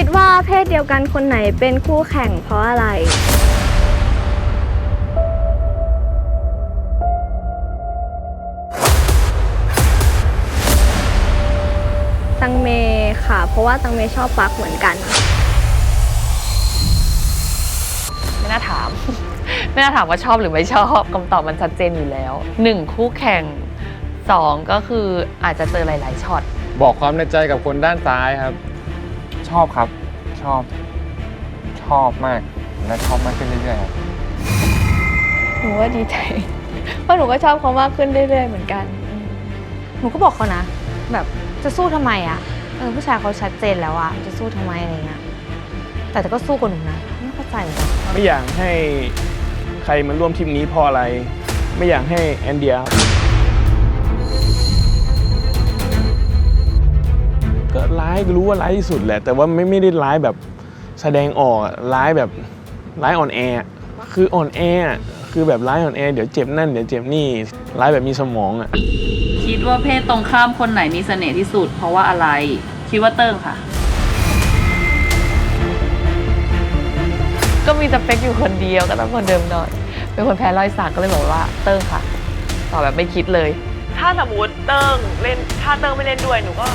คิดว่าเพศเดียวกันคนไหนเป็นคู่แข่งเพราะอะไร ตังเมค่ะ เพราะว่าตังเมชอบปักเหมือนกัน ไม่น่าถาม ไม่น่าถามว่าชอบหรือไม่ชอบคำตอบมันชัดเจนอยู่แล้วหนึ่งคู่แข่งสองก็คืออาจจะเจอหลาย ๆช็อตบอกความในใจกับคนด้านซ้ายครับ ชอบครับ ชอบ ชอบมาก และชอบมากขึ้นเรื่อยๆครับหนูว่าดีใจ เพราะหนูก็ชอบเขามากขึ้นเรื่อยๆเหมือนกันหนูก็บอกเขานะ แบบจะสู้ทำไมอะเออผู้ชายเขาชัดเจนแล้วอะจะสู้ทำไมอะไรเงี้ยแต่แต่ก็สู้กับหนูนะไม่เข้าใจเหมือนกันไม่อยากให้ใครมาร่วมทริปนี้เพราะอะไร ไม่อยากให้แอนเดียก็ร้ายรู้ว่าร้ายที่สุดแหละ แต่ว่าไม่ไม่ได้ร้ายแบบแสดงออกอะร้ายแบบร้ายอ่อนแออะคืออ่อนแออะคือแบบร้ายอ่อนแอเดี๋ยวเจ็บนั่นเดี๋ยวเจ็บนี่ร้ายแบบมีสมองอะคิดว่าเพศตรงข้ามคนไหนมีเสน่ห์ที่สุด เพราะว่าอะไร คิดว่าเติ้งค่ะ ก็มีสเปคอยู่คนเดียวก็ต้องคนเดิมหน่อย เป็นคนแพ้รอยสักก็เลยบอกว่าเติ้งค่ะตอบแบบไม่คิดเลย ถ้าสมมติเติ้งเล่นถ้าเติ้งไม่เล่นด้วยหนูก็